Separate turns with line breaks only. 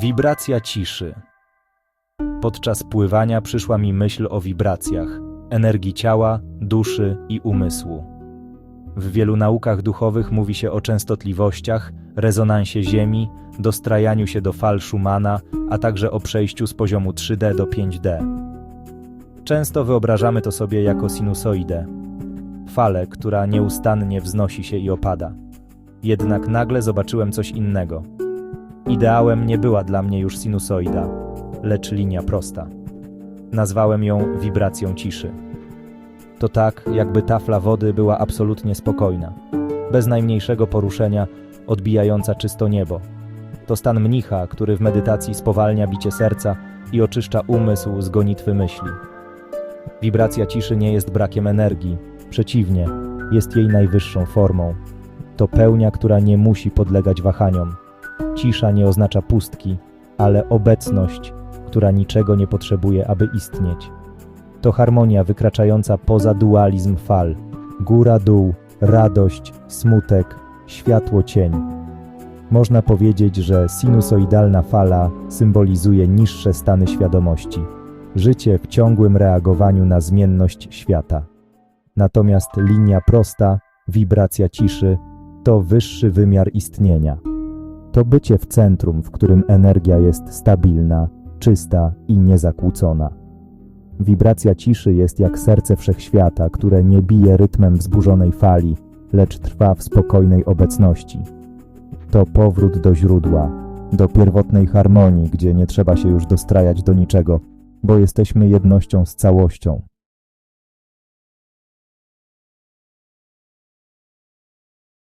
Wibracja ciszy. Podczas pływania przyszła mi myśl o wibracjach, energii ciała, duszy i umysłu. W wielu naukach duchowych mówi się o częstotliwościach, rezonansie Ziemi, dostrajaniu się do fal Schumana, a także o przejściu z poziomu 3D do 5D. Często wyobrażamy to sobie jako sinusoidę, falę, która nieustannie wznosi się i opada. Jednak nagle zobaczyłem coś innego. Ideałem nie była dla mnie już sinusoida, lecz linia prosta. Nazwałem ją wibracją ciszy. To tak, jakby tafla wody była absolutnie spokojna, bez najmniejszego poruszenia, odbijająca czysto niebo. To stan mnicha, który w medytacji spowalnia bicie serca i oczyszcza umysł z gonitwy myśli. Wibracja ciszy nie jest brakiem energii, przeciwnie, jest jej najwyższą formą. To pełnia, która nie musi podlegać wahaniom. Cisza nie oznacza pustki, ale obecność, która niczego nie potrzebuje, aby istnieć. To harmonia wykraczająca poza dualizm fal. Góra-dół, radość, smutek, światło-cień. Można powiedzieć, że sinusoidalna fala symbolizuje niższe stany świadomości, życie w ciągłym reagowaniu na zmienność świata. Natomiast linia prosta, wibracja ciszy, to wyższy wymiar istnienia. To bycie w centrum, w którym energia jest stabilna, czysta i niezakłócona. Wibracja ciszy jest jak serce wszechświata, które nie bije rytmem wzburzonej fali, lecz trwa w spokojnej obecności. To powrót do źródła, do pierwotnej harmonii, gdzie nie trzeba się już dostrajać do niczego, bo jesteśmy jednością z całością.